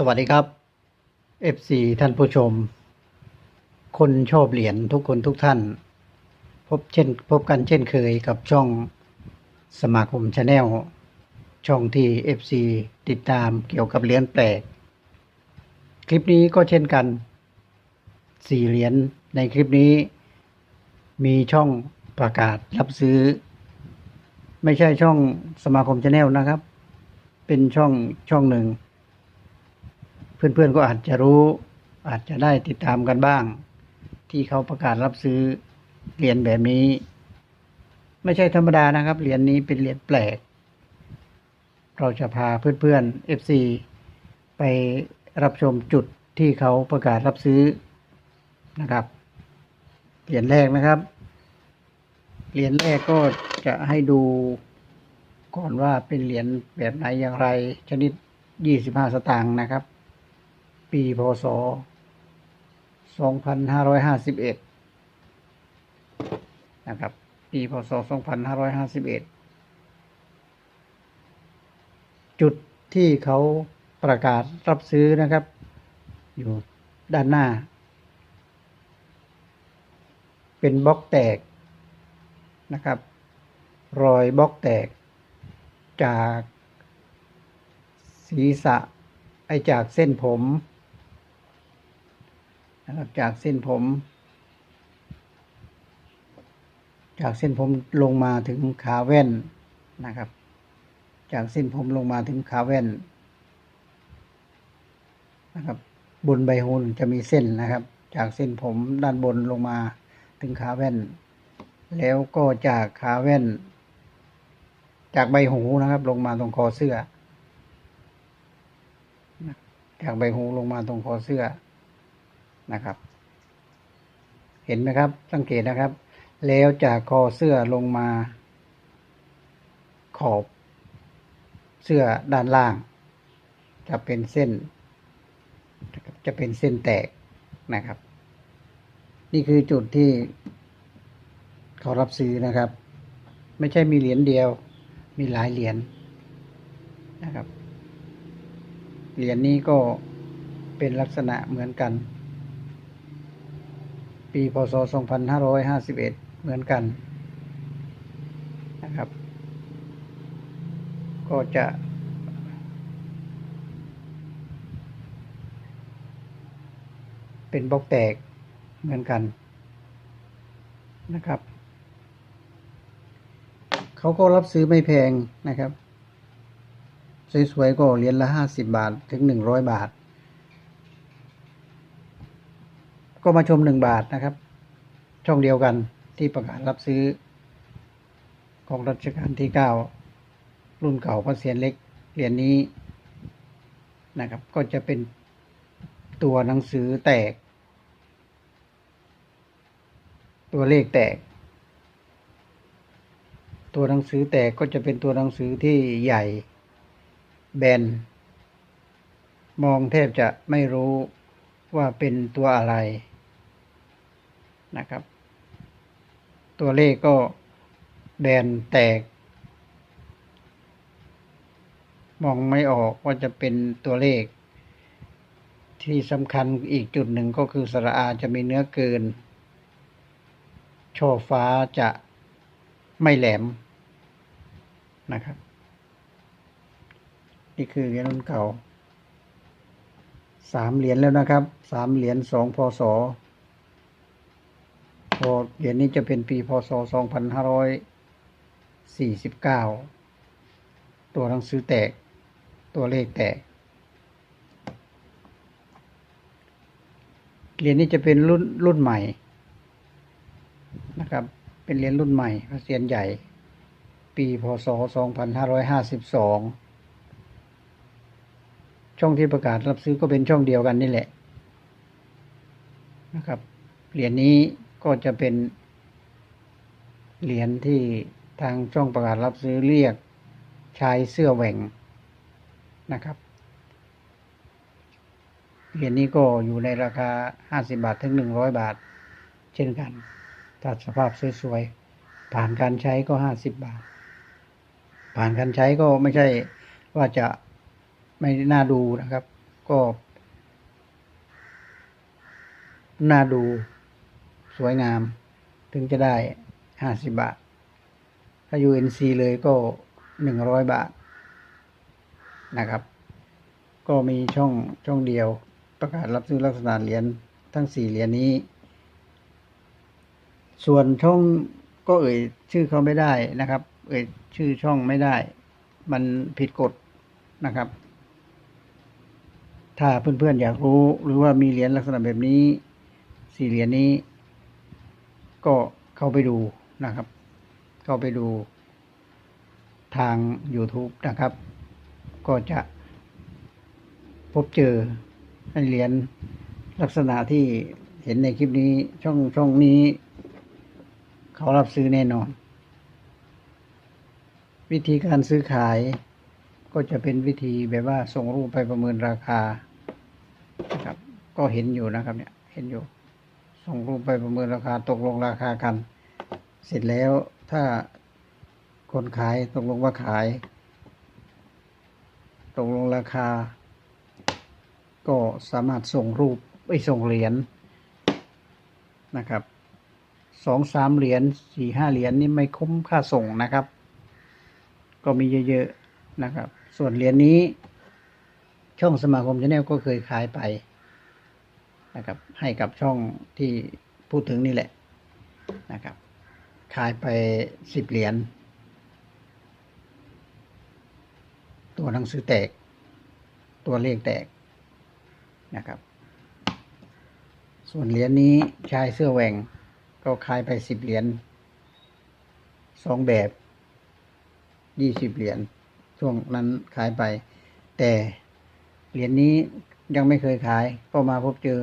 สวัสดีครับ FC ท่านผู้ชม คนชอบเหรียญทุกคนทุกท่าน พบเช่นพบกันเช่นเคยกับช่องสมาคมชาแนลช่องที่ FC ติดตามเกี่ยวกับเหรียญแปลก คลิปนี้ก็เช่นกัน สี่เหรียญในคลิปนี้ มีช่องประกาศรับซื้อ ไม่ใช่ช่องสมาคมชาแนลนะครับ เป็นช่องช่องหนึ่ง เพื่อนๆก็อาจจะรู้ อาจจะได้ติดตามกันบ้าง ที่เขาประกาศรับซื้อเหรียญแบบนี้ ไม่ใช่ธรรมดานะครับเหรียญนี้เป็นเหรียญแปลก เราจะพาเพื่อนๆ FC ไปรับชมจุดที่เขาประกาศรับซื้อนะครับเหรียญแรกนะครับเหรียญแรกก็จะให้ดูก่อนว่าเป็นเหรียญแบบไหนอย่างไร ชนิด 25 สตางค์นะครับ ปีพศ 2551 นะครับ ปีพศ 2551 จุดที่เขาประกาศรับซื้อนะครับ อยู่ด้านหน้า เป็นบล็อกแตกนะครับ รอยบล็อกแตกจากศีรษะไอจากเส้นผม นะครับจากเส้นผม จากเส้นผมลงมาถึงขาแว่นนะครับ จากเส้นผมลงมาถึงขาแว่นนะครับ บนใบหูจะมีเส้นนะครับ จากเส้นผมด้านบนลงมาถึงขาแว่น แล้วก็จากขาแว่น จากใบหูนะครับ ลงมาตรงคอเสื้อ จากใบหูลงมาตรงคอเสื้อ นะครับ เห็นไหมครับ สังเกตนะครับ แล้วจากคอเสื้อลงมา ขอบ เสื้อด้านล่าง จะเป็นเส้น จะเป็นเส้นแตกนะครับ นี่คือจุดที่เขารับซื้อนะครับ ไม่ใช่มีเหรียญเดียว มีหลายเหรียญนะครับ เหรียญนี้ก็เป็นลักษณะเหมือนกัน ปีพศ 2551 เหมือนกันนะครับ ก็จะ เป็นบล็อกแตกเหมือนกันนะครับ เขาก็รับซื้อไม่แพงนะครับ สวยๆก็เหรียญละห้าสิบาทถึงหนึ่งร้อยบาท ก็มาชมหนึ่งบาทนะครับ ช่องเดียวกันที่ประกาศรับซื้อ ของรัชกาลที่เก้ารุ่นเก่าพระเศียรเล็กเหรียญนนี้นะครับ ก็จะเป็นตัวหนังสือแตก ตัวเลขแตก ตัวหนังสือแตกก็จะเป็นตัวหนังสือที่ใหญ่แบน มองแทบจะไม่รู้ว่าเป็นตัวอะไร นะครับ ตัวเลขก็แบนแตก มองไม่ออกว่าจะเป็นตัวเลข ที่สำคัญอีกจุดหนึ่งก็คือสระอาจะมีเนื้อเกิน ช่อฟ้าจะไม่แหลมนะครับ นี่คือเหรียญรุ่นเก่าสามเหรียญแล้วนะครับสามเหรียญสองพศ เหรียญนี้จะเป็นปีพศสองพันห้าร้อยสี่สิบเก้าตัวหนังสือแตก ตัวเลขแตก เหรียญนี้จะเป็นรุ่นรุ่นใหม่นะครับ เป็นเหรียญรุ่นใหม่พระเศียรใหญ่ ปีพศสองพันห้าร้อยห้าสิบสองช่องที่ประกาศรับซื้อก็เป็นช่องเดียวกันนี่แหละนะครับ เหรียญนี้ ก็จะเป็นเหรียญที่ทางช่องประกาศรับซื้อเรียกชายเสื้อแหว่งนะครับ เหรียญนี้ก็อยู่ในราคาห้าสิบาทถึงหนึ่งร้อยบาท เช่นกันถ้าสภาพสวยๆ ผ่านการใช้ก็ห้าสิบบาท ผ่านการใช้ก็ไม่ใช่ว่าจะไม่น่าดูนะครับ ก็ น่าดู สวยงาม ถึงจะได้ห้าสิบบาท ถ้า UNC เลยก็หนึ่งร้อยบาทนะครับ ก็มีช่องช่องเดียวประกาศรับซื้อลักษณะเหรียญทั้งสี่เหรียญนี้ ส่วนช่องก็เอ่ยชื่อเขาไม่ได้นะครับ เอ่ยชื่อช่องไม่ได้ มันผิดกฎนะครับ ถ้าเพื่อนๆอยากรู้หรือว่ามีเหรียญลักษณะแบบนี้ สี่เหรียญนี้ ก็เข้าไปดูนะครับ เข้าไปดูทาง YouTube นะครับ ก็จะพบเจอเหรียญลักษณะที่เห็นในคลิปนี้ช่องช่องนี้ เขารับซื้อแน่นอน วิธีการซื้อขายก็จะเป็นวิธีแบบว่าส่งรูปไปประเมินราคานะครับ ก็เห็นอยู่นะครับเนี่ยเห็นอยู่ ส่งรูปไปประเมินราคาตกลงราคากัน เสร็จแล้วถ้าคนขายตกลงว่าขาย ตกลงราคา ก็สามารถส่งรูปไปส่งเหรียญนะครับสองสามเหรียญสี่ห้าเหรียญนี่ไม่คุ้มค่าส่งนะครับ ก็มีเยอะๆนะครับ ส่วนเหรียญนี้ช่องสมาคมชาแนลก็เคยขายไป นะครับ ให้กับช่องที่พูดถึงนี่แหละนะครับ ขายไปสิบเหรียญ ตัวหนังสือแตก ตัวเลขแตกนะครับ ส่วนเหรียญนี้ชายเสื้อแหว่งก็ขายไปสิบเหรียญสองแบบยี่สิบเหรียญช่วงนั้นขายไป แต่เหรียญนี้ ยังไม่เคยขาย ก็มาพบเจอ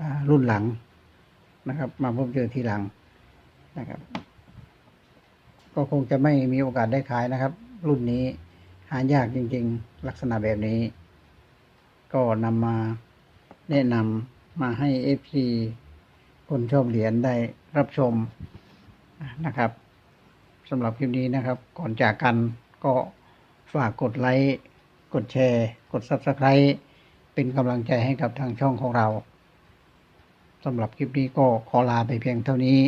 อรุ่นหลังนะครับ มาพบเจอทีหลังนะครับ ก็คงจะไม่มีโอกาสได้ขายนะครับ รุ่นนี้หายากจริง ๆ ลักษณะแบบนี้ ก็นำมาแนะนำมาให้เอฟซีคนชอบเหรียญได้รับชมนะครับสำหรับคลิปนี้นะครับ ก่อนจากกันก็ฝากกดไลค์ กดแชร์ กด Subscribe เป็นกำลังใจให้กับทางช่องของเราสำหรับคลิปนี้ก็ขอลาไปเพียงเท่านี้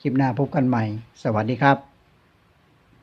คลิปหน้าพบกันใหม่ สวัสดีครับ